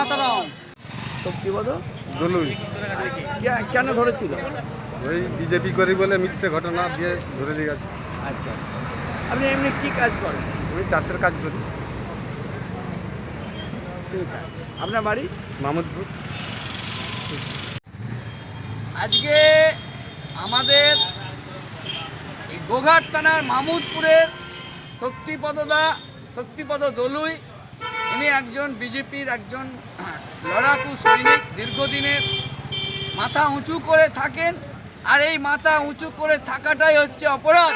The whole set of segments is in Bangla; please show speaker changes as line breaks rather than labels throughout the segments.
মাতারাম। দলুই। কেন ধরেছিল?
ওই বিজেপি করি বলে মিথ্যে ঘটনা দিয়ে ধরে দিয়ে গেছে।
আচ্ছা আচ্ছা। আপনি এমনি কি কাজ করেন?
আমি চাষের কাজ করি।
ঠিক আছে। আপনার বাড়ি?
মাহমুদপুর
আজকে আমাদের গোঘাট থানার মাহমুদপুরের শক্তিপদদা শক্তিপদ দলুই ইনি একজন বিজেপির একজন লড়াকু সৈনিক, দীর্ঘদিনের মাথা উঁচু করে থাকেন, আর এই মাথা উঁচু করে থাকাটাই হচ্ছে অপরাধ।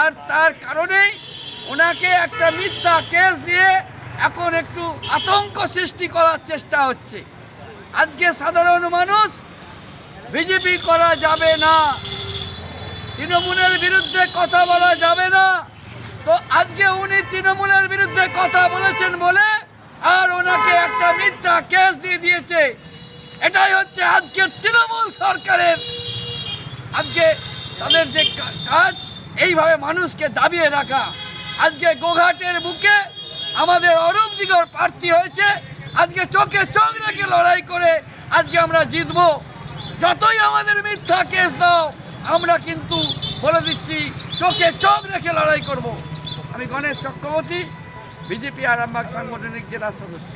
আর তার কারণেই ওনাকে একটা মিথ্যা কেস দিয়ে এখন একটু আতঙ্ক সৃষ্টি করার চেষ্টা হচ্ছে। আজকে সাধারণ মানুষ বিজেপি করা যাবে না, তৃণমূলের বিরুদ্ধে কথা বলা যাবে না। তো আজকে উনি তৃণমূলের বিরুদ্ধে কথা বলেছেন বলে আর ওনাকে একটা মিথ্যা কেস দিয়ে দিয়েছে। এটাই হচ্ছে আজকে তৃণমূল সরকারের। আজকে তাদের যে কাজ, এইভাবে মানুষকে দাবিয়ে রাখা। আজকে গোঘাটের বুকে আমাদের অরূপ দিগর প্রার্থী হয়েছে। আজকে চোখে চোখ রেখে লড়াই করে আজকে আমরা জিতবো। যতই আমাদের মিথ্যা কেস দাও, আমরা কিন্তু বলে দিচ্ছি, চোখে চোখ রেখে লড়াই করব। আমি গণেশ চক্রবর্তী বিজেপি আরামবাগ সাংগঠনিক জেলা সদস্য